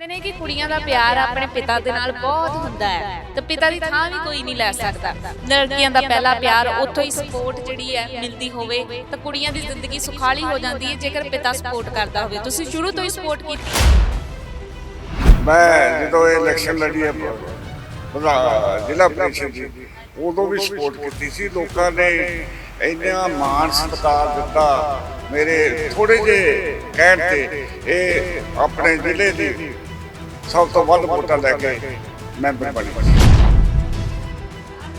ਕਹਿੰਦੇ ਨੇ ਕਿ ਕੁੜੀਆਂ ਦਾ ਪਿਆਰ ਆਪਣੇ ਪਿਤਾ ਦੇ ਨਾਲ ਬਹੁਤ ਹੁੰਦਾ ਹੈ। ਤੇ ਪਿਤਾ ਦੀ ਥਾਂ ਵੀ ਕੋਈ ਨਹੀਂ ਲੈ ਸਕਦਾ। ਲੜਕੀਆਂ ਦਾ ਪਹਿਲਾ ਪਿਆਰ ਉੱਥੋਂ ਹੀ ਸਪੋਰਟ ਜਿਹੜੀ ਹੈ ਮਿਲਦੀ ਹੋਵੇ, ਤਾਂ ਕੁੜੀਆਂ ਦੀ ਜ਼ਿੰਦਗੀ ਸੁਖਾਲੀ ਹੋ ਜਾਂਦੀ ਹੈ ਜੇਕਰ ਪਿਤਾ ਸਪੋਰਟ ਕਰਦਾ ਹੋਵੇ। ਤੁਸੀਂ ਸ਼ੁਰੂ ਤੋਂ ਹੀ ਸਪੋਰਟ ਕੀਤੀ। ਮੈਂ ਜਦੋਂ ਇਹ ਇਲੈਕਸ਼ਨ ਲੜੀ ਹੈ, ਪ੍ਰਧਾਨ ਜ਼ਿਲ੍ਹਾ ਪ੍ਰੀਸ਼ਦ ਦੀ ਉਦੋਂ ਵੀ ਸਪੋਰਟ ਕੀਤੀ ਸੀ। ਲੋਕਾਂ ਨੇ ਇੰਨਾ ਮਾਣ ਸਤਿਕਾਰ ਦਿੱਤਾ ਮੇਰੇ ਥੋੜੇ ਜਿਹੇ ਕਹਿਣ ਤੇ। ਇਹ ਆਪਣੇ ਜ਼ਿਲ੍ਹੇ ਦੀ ਸਭ ਤੋਂ ਵੱਧ ਵੋਟਾਂ ਲੈ ਕੇ ਮੈਂਬਰ ਬਣੀ।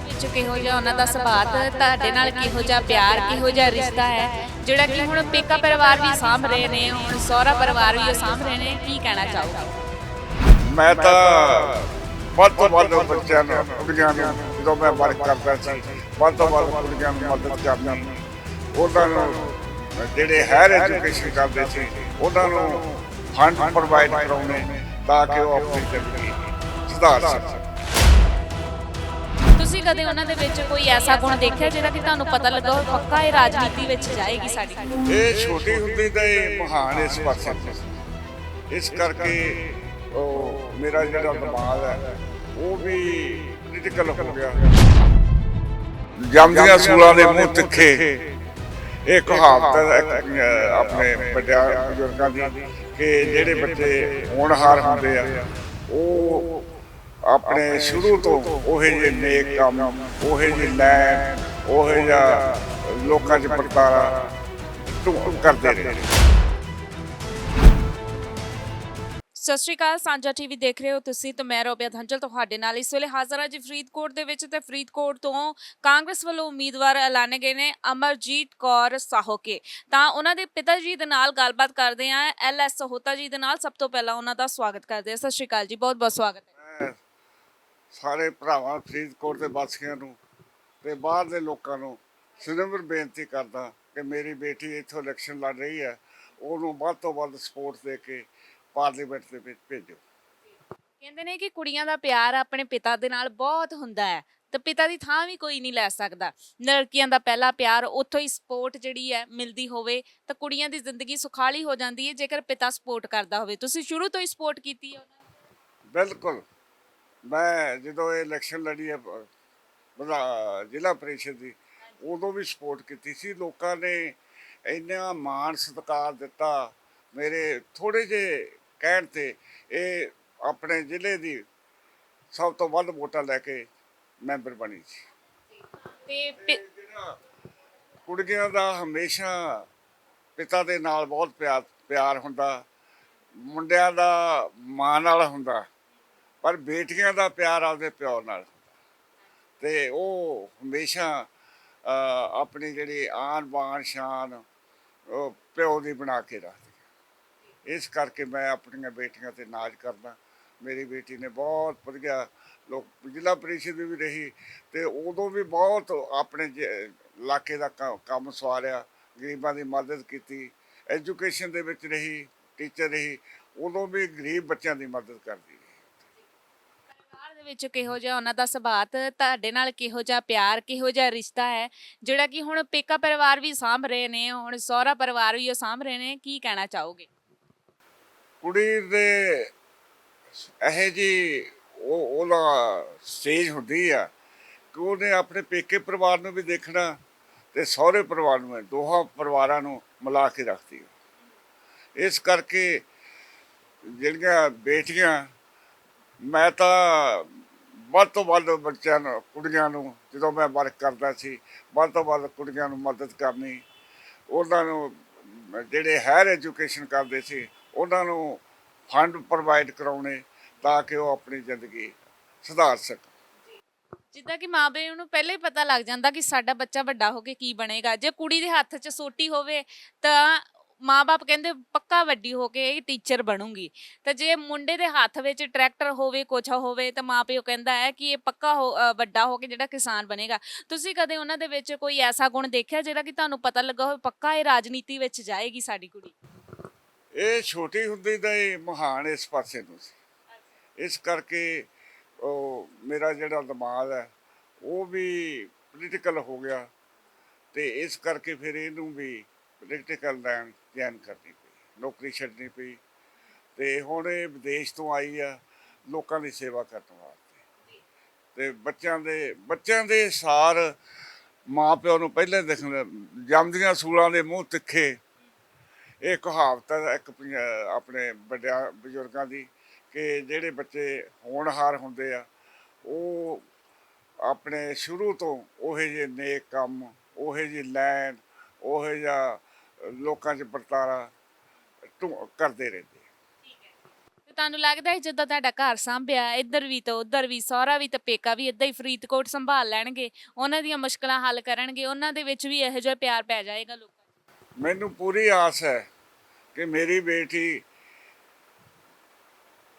ਵਿੱਚ ਕਿਹੋ ਜਿਹਾ ਉਹਨਾਂ ਦਾ ਸੁਭਾਅ ਤੁਹਾਡੇ ਨਾਲ ਕਿਹੋ ਜਿਹਾ ਪਿਆਰ ਕਿਹੋ ਜਿਹਾ ਰਿਸ਼ਤਾ ਹੈ? ਜਿਹੜਾ ਕਿ ਹੁਣ ਪੇਕਾ ਪਰਿਵਾਰ ਵੀ ਸਾਂਭ ਰਹੇ ਨੇ ਹੁਣ ਸਹੁਰਾ ਪਰਿਵਾਰ ਵੀ ਸਾਂਭ ਰਹੇ ਨੇ ਕੀ ਕਹਿਣਾ ਚਾਹੋਗੇ? ਮੈਂ ਤਾਂ ਵੱਧ ਤੋਂ ਵੱਧ ਬੱਚਿਆਂ ਨੂੰ ਕੁੜੀਆਂ ਨੂੰ ਜਦੋਂ ਮੈਂ ਵਰਕ ਕਰਦਾ ਸੀ ਵੱਧ ਤੋਂ ਵੱਧ ਕੁੜੀਆਂ ਨੂੰ ਮਦਦ ਕਰਨੀ ਉਹਨਾਂ ਨੂੰ ਜਿਹੜੇ ਹਾਇਰ ਐਜੂਕੇਸ਼ਨ ਕਰਦੇ ਸੀ ਉਹਨਾਂ ਨੂੰ ਫੰਡ ਪ੍ਰੋਵਾਈਡ ਕਰਾਉਣੇ ਤਾਂ ਕਿ ਉਹ ਆਪਣੀ ਜ਼ਿੰਦਗੀ ਸੁਧਾਰ ਸਕਣ ਤੁਸੀਂ ਕਦੇ ਉਹਨਾਂ ਦੇ ਵਿੱਚ ਕੋਈ ਐਸਾ ਗੁਣ ਦੇਖਿਆ ਜਿਹੜਾ ਕਿ ਤੁਹਾਨੂੰ ਪਤਾ ਲੱਗਾ ਹੋਵੇ ਪੱਕਾ ਇਹ ਰਾਜਨੀਤੀ ਵਿੱਚ ਜਾਏਗੀ ਸਾਡੀ? ਇਹ ਛੋਟੀ ਹੁੰਦੀ ਤਾਂ ਇਹ ਮਹਾਨ ਇਸ ਪਾਸੇ ਸੀ। ਇਸ ਕਰਕੇ ਉਹ ਮੇਰਾ ਜਿਹੜਾ ਦਿਮਾਗ ਹੈ ਉਹ ਵੀ ਪੋਲੀਟੀਕਲ ਹੋ ਗਿਆ। ਜੰਮਦੀਆਂ ਸੂਲਾਂ ਦੇ ਮੂੰਹ ਤਿੱਖੇ। ਇਹ ਕਹਾਵਤ ਹੈ ਇੱਕ, ਅਹ, ਆਪਣੇ ਵੱਡਿਆਂ ਬਜ਼ੁਰਗਾਂ ਦੀ। ਕਿ ਜਿਹੜੇ ਬੱਚੇ ਹੋਣਹਾਰ ਹੁੰਦੇ ਆ, ਉਹ ਆਪਣੇ ਸ਼ੁਰੂ ਤੋਂ ਉਹੇ ਜਿਹੇ ਨੇਕ ਕੰਮ, ਉਹੇ ਜਿਹੀ ਲੈਣ, ਉਹੇ ਜਿਹਾ ਲੋਕਾਂ 'ਚ ਵਰਤਾਰਾ ਢੁ- ਕਰਦੇ ਰਹੇ। ਸਤਿ ਸ਼੍ਰੀ ਅਕਾਲ, ਸਾਂਝਾ ਟੀਵੀ ਦੇਖ ਰਹੇ ਹੋ ਤੁਸੀਂ ਤੇ ਮੈਂ ਰੋਬਿਆ ਧੰਜਲ ਤੁਹਾਡੇ ਨਾਲ ਇਸ ਵੇਲੇ ਹਾਜ਼ਰ ਹਾਂ ਜੀ ਫਰੀਦਕੋਟ ਦੇ ਵਿੱਚ ਤੇ ਫਰੀਦਕੋਟ ਤੋਂ ਕਾਂਗਰਸ ਵੱਲੋਂ ਉਮੀਦਵਾਰ ਐਲਾਨੇ ਗਏ ਨੇ ਅਮਰਜੀਤ ਕੌਰ ਸਾਹੋਕੇ। ਤਾਂ ਉਹਨਾਂ ਦੇ ਪਿਤਾ ਜੀ ਦੇ ਨਾਲ ਗੱਲਬਾਤ ਕਰਦੇ ਆਂ ਐਲਐਸ ਸਹੋਤਾ ਜੀ ਦੇ ਨਾਲ ਸਭ ਤੋਂ ਪਹਿਲਾਂ ਉਹਨਾਂ ਦਾ ਸਵਾਗਤ ਕਰਦੇ ਹਾਂ। ਸਤਿ ਸ਼੍ਰੀ ਅਕਾਲ ਜੀ, ਬਹੁਤ ਬਹੁਤ ਸਵਾਗਤ ਹੈ। ਮੈਂ ਸਾਰੇ ਭਰਾਵਾਂ ਫਰੀਦਕੋਟ ਦੇ ਵਾਸੀਆਂ ਨੂੰ ਤੇ ਬਾਹਰ ਦੇ ਲੋਕਾਂ ਨੂੰ ਸਿਰਫ ਬੇਨਤੀ ਕਰਦਾ ਕਿ ਮੇਰੀ ਬੇਟੀ ਇੱਥੋਂ ਇਲੈਕਸ਼ਨ ਲੜ ਰਹੀ ਹੈ, ਉਹਨੂੰ ਵੱਧ ਤੋਂ ਵੱਧ ਸਪੋਰਟ ਦੇ ਕੇ ਪਾਰਲੀਮੈਂਟ ਦੇ ਵਿੱਚ ਭੇਜੋ। ਕਹਿੰਦੇ ਨੇ ਕਿ ਕੁੜੀਆਂ ਦਾ ਪਿਆਰ ਆਪਣੇ ਪਿਤਾ ਦੇ ਨਾਲ ਬਹੁਤ ਹੁੰਦਾ ਹੈ ਤੇ ਪਿਤਾ ਦੀ ਥਾਂ ਵੀ ਕੋਈ ਨਹੀਂ ਲੈ ਸਕਦਾ। ਲੜਕੀਆਂ ਦਾ ਪਹਿਲਾ ਪਿਆਰ ਉੱਥੋਂ ਹੀ ਸਪੋਰਟ ਜਿਹੜੀ ਹੈ ਮਿਲਦੀ ਹੋਵੇ ਤਾਂ ਕੁੜੀਆਂ ਦੀ ਜ਼ਿੰਦਗੀ ਸੁਖਾਲੀ ਹੋ ਜਾਂਦੀ ਹੈ ਜੇਕਰ ਪਿਤਾ ਸਪੋਰਟ ਕਰਦਾ ਹੋਵੇ। ਤੁਸੀਂ ਸ਼ੁਰੂ ਤੋਂ ਹੀ ਸਪੋਰਟ ਕੀਤੀ ਹੈ ਉਹਨਾਂ ਬਿਲਕੁਲ। ਮੈਂ ਜਦੋਂ ਇਹ ਇਲੈਕਸ਼ਨ ਲੜੀ ਹੈ ਪ- ਪ੍ਰਧਾਨ ਜ਼ਿਲ੍ਹਾ ਪ੍ਰੀਸ਼ਦ ਦੀ ਉਦੋਂ ਵੀ ਸਪੋਰਟ ਕੀਤੀ ਸੀ। ਲੋਕਾਂ ਨੇ ਇੰਨਾ ਮਾਣ ਸਤਿਕਾਰ ਦਿੱਤਾ। ਮੇਰੇ ਥੋੜੇ ਜਿਹੇ ਕਹਿਣ ਤੇ ਇਹ ਆਪਣੇ ਜ਼ਿਲ੍ਹੇ ਦੀ ਸਭ ਤੋਂ ਵੱਧ ਵੋਟਾਂ ਲੈ ਕੇ ਮੈਂਬਰ ਬਣੀ ਸੀ। ਤੇ ਪਿ- ਜਿਹੜਾ ਕੁੜੀਆਂ ਦਾ ਹਮੇਸ਼ਾ ਪਿਤਾ ਦੇ ਨਾਲ ਬਹੁਤ ਪਿਆਰ ਪਿਆਰ ਹੁੰਦਾ ਮੁੰਡਿਆਂ ਦਾ ਮਾਂ ਨਾਲ ਹੁੰਦਾ ਪਰ ਬੇਟੀਆਂ ਦਾ ਪਿਆਰ ਆਪਦੇ ਪਿਓ ਨਾਲ। ਤੇ ਉਹ ਹਮੇਸ਼ਾ ਅਹ, ਆਪਣੀ ਜਿਹੜੀ ਆਨ ਬਾਨ ਸ਼ਾਨ ਉਹ ਪਿਓ ਦੀ ਬਣਾ ਕੇ ਰੱਖਦੀ। ਇਸ ਕਰਕੇ ਮੈਂ ਆਪਣੀਆਂ ਬੇਟੀਆਂ ਤੇ ਨਾਜ਼ ਕਰਦਾ। ਮੇਰੀ ਬੇਟੀ ਨੇ ਬਹੁਤ ਵਧੀਆ ਲੋਕ ਜ਼ਿਲ੍ਹਾ ਪ੍ਰੀਸ਼ਦ ਵੀ ਰਹੀ ਤੇ ਉਦੋਂ ਵੀ ਬਹੁਤ ਆਪਣੇ ਜ- ਇਲਾਕੇ ਦਾ ਕੰਮ ਸਵਾਰਿਆ, ਗਰੀਬਾਂ ਦੀ ਮਦਦ ਕੀਤੀ, ਐਜੂਕੇਸ਼ਨ ਦੇ ਵਿੱਚ ਰਹੀ, ਟੀਚਰ ਰਹੀ, ਉਦੋਂ ਵੀ ਗਰੀਬ ਬੱਚਿਆਂ ਦੀ ਮਦਦ ਕਰਦੀ ਰਹੀ। ਪਰਿਵਾਰ ਦੇ ਵਿੱਚ ਕਿਹੋ ਜਿਹਾ ਉਹਨਾਂ ਦਾ ਸੁਭਾਅ ਤੁਹਾਡੇ ਨਾਲ ਕਿਹੋ ਜਿਹਾ ਪਿਆਰ, ਕਿਹੋ ਜਿਹਾ ਰਿਸ਼ਤਾ ਹੈ, ਜਿਹੜਾ ਕਿ ਹੁਣ ਪੇਕਾ ਪਰਿਵਾਰ ਵੀ ਸਾਂਭ ਰਹੇ ਨੇ, ਹੁਣ ਸਹੁਰਾ ਪਰਿਵਾਰ ਵੀ ਉਹ ਸਾਂਭ ਰਹੇ ਨੇ, ਕੀ ਕਹਿਣਾ ਚਾਹੋਗੇ? ਕੁੜੀ ਦੇ ਇਹ ਜੀ ਉਹ ਉਹਦਾ ਸਟੇਜ ਹੁੰਦੀ ਆ ਕਿ ਉਹਨੇ ਆਪਣੇ ਪੇਕੇ ਪਰਿਵਾਰ ਨੂੰ ਵੀ ਦੇਖਣਾ ਤੇ ਸਹੁਰੇ ਪਰਿਵਾਰ ਨੂੰ ਦੋਹਾਂ ਪਰਿਵਾਰਾਂ ਨੂੰ ਮਿਲਾ ਕੇ ਰੱਖਦੀ ਆ। ਇਸ ਕਰਕੇ ਜਿਹੜੀਆਂ ਬੇਟੀਆਂ, ਮੈਂ ਤਾਂ ਵੱਧ ਤੋਂ ਵੱਧ ਬੱਚਿਆਂ ਨੂੰ, ਕੁੜੀਆਂ ਨੂੰ, ਜਦੋਂ ਮੈਂ ਵਰਕ ਕਰਦਾ ਸੀ, ਵੱਧ ਤੋਂ ਵੱਧ ਕੁੜੀਆਂ ਨੂੰ ਮਦਦ ਕਰਨੀ, ਉਹਨਾਂ ਨੂੰ ਜਿਹੜੇ ਹਾਇਰ ਐਜੂਕੇਸ਼ਨ ਕਰਦੇ ਸੀ ਉਹਨਾਂ ਨੂੰ ਫੰਡ ਪ੍ਰੋਵਾਈਡ ਕਰਾਉਣੇ ਤਾਂ ਕਿ ਉਹ ਆਪਣੀ ਜ਼ਿੰਦਗੀ ਸੁਧਾਰ ਸਕਣ। ਜਿੱਦਾਂ ਕਿ ਮਾਪੇ ਨੂੰ ਪਹਿਲੇ ਹੀ ਪਤਾ ਲੱਗ ਜਾਂਦਾ ਕਿ ਸਾਡਾ ਬੱਚਾ ਵੱਡਾ ਹੋ ਕੇ ਕੀ ਬਣੇਗਾ। ਜੇ ਕੁੜੀ ਦੇ ਹੱਥ 'ਚ ਸੋਟੀ ਹੋਵੇ ਤਾਂ ਮਾਪੇ ਕਹਿੰਦੇ ਪੱਕਾ ਵੱਡੀ ਹੋ ਕੇ ਇਹ ਟੀਚਰ ਬਣੂਗੀ। ਤਾਂ ਜੇ ਮੁੰਡੇ ਦੇ ਹੱਥ ਵਿੱਚ ਟਰੈਕਟਰ ਹੋਵੇ, ਕੁਛ ਹੋਵੇ ਤਾਂ ਮਾਪਿਓ ਕਹਿੰਦਾ ਹੈ ਕਿ ਇਹ ਪੱਕਾ ਹੋ- ਵੱਡਾ ਹੋ ਕੇ ਜਿਹੜਾ ਕਿਸਾਨ ਬਣੇਗਾ। ਤੁਸੀਂ ਕਦੇ ਉਹਨਾਂ ਦੇ ਵਿੱਚ ਕੋਈ ਐਸਾ ਗੁਣ ਦੇਖਿਆ ਜਿਹੜਾ ਕਿ ਤੁਹਾਨੂੰ ਪਤਾ ਲੱਗਾ ਹੋਵੇ ਪੱਕਾ ਇਹ ਰਾਜਨੀਤੀ ਵਿੱਚ ਜਾਏਗੀ ਸਾਡੀ ਕੁੜੀ? ਇਹ ਛੋਟੀ ਹੁੰਦੀ ਦਾ ਇਹ ਮਹਾਨ ਇਸ ਪਾਸੇ ਨੂੰ ਸੀ। ਇਸ ਕਰਕੇ ਉਹ ਮੇਰਾ ਜਿਹੜਾ ਦਿਮਾਗ ਹੈ, ਉਹ ਵੀ ਪੋਲੀਟੀਕਲ ਹੋ ਗਿਆ ਤੇ ਇਸ ਕਰਕੇ ਫਿਰ ਇਹਨੂੰ ਵੀ ਪੋਲੀਟੀਕਲ ਲਾਈਨ ਚੈਨ ਕਰਨੀ ਪਈ, ਨੌਕਰੀ ਛੱਡਣੀ ਪਈ ਤੇ ਹੁਣ ਇਹ ਵਿਦੇਸ਼ ਤੋਂ ਆਈ ਆ, ਲੋਕਾਂ ਦੀ ਸੇਵਾ ਕਰਨ ਵਾਸਤੇ। ਤੇ ਬੱਚਿਆਂ ਦੇ ਬੱਚਿਆਂ ਦੇ ਸਾਰ ਮਾਂ ਪਿਓ ਨੂੰ ਪਹਿਲਾਂ ਦੇਖਣ ਜੰਮਦੀਆਂ ਸੂਲਾਂ ਦੇ ਮੂੰਹ ਤਿੱਖੇ ਇਹ ਕਹਾਵਤ ਹੈ ਇੱਕ ਆਪਣੇ ਵੱਡਿਆਂ ਬਜ਼ੁਰਗਾਂ ਦੀ ਕਿ ਜਿਹੜੇ ਬੱਚੇ ਹੋਣਹਾਰ ਹੁੰਦੇ ਆ, ਉਹ ਆਪਣੇ ਸ਼ੁਰੂ ਤੋਂ ਉਹੇ ਜਿਹੇ ਨੇਕ ਕੰਮ, ਉਹੇ ਜਿਹੀ ਲੈਣ, ਉਹੇ ਜਿਹਾ ਲੋਕਾਂ 'ਚ ਵਰਤਾਰਾ ਕਰਦੇ ਰਹਿੰਦੇ ਤੇ ਤੁਹਾਨੂੰ ਲੱਗਦਾ ਹੈ ਜਦੋਂ ਤੁਹਾਡਾ ਘਰ ਸੰਭਿਆ, ਇੱਧਰ ਵੀ ਤੇ ਉੱਧਰ ਵੀ, ਸਹੁਰਾ ਵੀ ਤਾਂ ਪੇਕਾ ਵੀ ਇਦਾਂ ਹੀ ਫਰੀਦਕੋਟ ਸੰਭਾਲ ਲੈਣਗੇ, ਉਹਨਾਂ ਦੀਆਂ ਮੁਸ਼ਕਲਾਂ ਹੱਲ ਕਰਨਗੇ, ਉਹਨਾਂ ਦੇ ਵਿੱਚ ਵੀ ਇਹੋ ਜਿਹਾ ਪਿਆਰ ਪੈ ਜਾਏਗਾ ਲੋਕਾਂ ਮੈਨੂੰ ਪੂਰੀ ਆਸ ਹੈ ਕਿ ਮੇਰੀ ਬੇਟੀ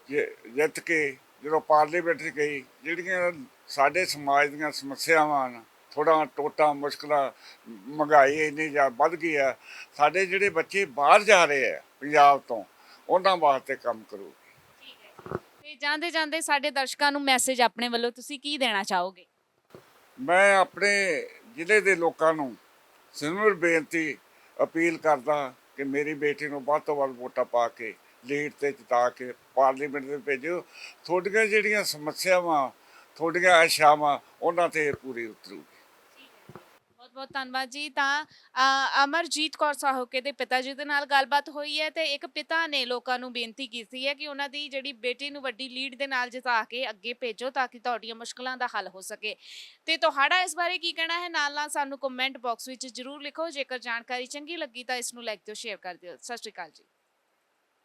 ਜਿ- ਜਿੱਤ ਕੇ ਜਦੋਂ ਪਾਰਲੀਮੈਂਟ 'ਚ ਗਈ ਜਿਹੜੀਆਂ ਸਾਡੇ ਸਮਾਜ ਦੀਆਂ ਸਮੱਸਿਆਵਾਂ ਹਨ ਥੋੜਾ ਟੋਟਾ ਮੁਸ਼ਕਲਾਂ ਮਹਿੰਗਾਈ ਇੰਨੀ ਜ਼ਿਆਦਾ ਵੱਧ ਗਈ ਆ ਸਾਡੇ ਜਿਹੜੇ ਬੱਚੇ ਬਾਹਰ ਜਾ ਰਹੇ ਆ ਪੰਜਾਬ ਤੋਂ ਉਹਨਾਂ ਵਾਸਤੇ ਕੰਮ ਕਰੂ ਤੇ ਜਾਂਦੇ ਜਾਂਦੇ ਸਾਡੇ ਦਰਸ਼ਕਾਂ ਨੂੰ ਮੈਸੇਜ ਆਪਣੇ ਵੱਲੋਂ ਤੁਸੀਂ ਕੀ ਦੇਣਾ ਚਾਹੋਗੇ? ਮੈਂ ਆਪਣੇ ਜ਼ਿਲ੍ਹੇ ਦੇ ਲੋਕਾਂ ਨੂੰ ਸਿਮਰ ਬੇਨਤੀ ਅਪੀਲ ਕਰਦਾ ਕਿ ਮੇਰੀ ਬੇਟੀ ਨੂੰ ਵੱਧ ਤੋਂ ਵੱਧ ਵੋਟਾਂ ਪਾ ਕੇ, ਲੀਡ ਤੇ ਜਿਤਾ ਕੇ ਪਾਰਲੀਮੈਂਟ ਦੇ ਭੇਜੋ ਤੁਹਾਡੀਆਂ ਜਿਹੜੀਆਂ ਸਮੱਸਿਆਵਾਂ, ਤੁਹਾਡੀਆਂ ਆਸ਼ਾਵਾਂ, ਉਹਨਾਂ ਤੇ ਪੂਰੀ ਉਤਰੂਗੀ। ਬਹੁਤ ਧੰਨਵਾਦ ਜੀ। ਤਾਂ ਅ, ਅਮਰਜੀਤ ਕੌਰ ਸਾਹੋਕੇ ਦੇ ਪਿਤਾ ਜੀ ਦੇ ਨਾਲ ਗੱਲਬਾਤ ਹੋਈ ਹੈ ਤੇ ਇੱਕ ਪਿਤਾ ਨੇ ਲੋਕਾਂ ਨੂੰ ਬੇਨਤੀ ਕੀਤੀ ਹੈ ਕਿ ਉਹਨਾਂ ਦੀ ਜਿਹੜੀ ਬੇਟੀ ਨੂੰ ਵੱਡੀ ਲੀਡ ਦੇ ਨਾਲ ਜਿਤਾ ਕੇ ਅੱਗੇ ਭੇਜੋ ਤਾਂ ਕਿ ਤੁਹਾਡੀਆਂ ਮੁਸ਼ਕਲਾਂ ਦਾ ਹੱਲ ਹੋ ਸਕੇ। ਤੇ ਤੁਹਾਡਾ ਇਸ ਬਾਰੇ ਕੀ ਕਹਿਣਾ ਹੈ? ਨਾਲ ਨਾਲ ਸਾਨੂੰ ਕਮੈਂਟ ਬਾਕਸ ਵਿੱਚ ਜਰੂਰ ਲਿਖੋ। ਜੇਕਰ ਜਾਣਕਾਰੀ ਚੰਗੀ ਲੱਗੀ ਤਾਂ ਇਸ ਨੂੰ ਲਾਈਕ ਤੇ ਸ਼ੇਅਰ ਕਰ ਦਿਓ। ਸਤਿ ਸ਼੍ਰੀ ਅਕਾਲ ਜੀ।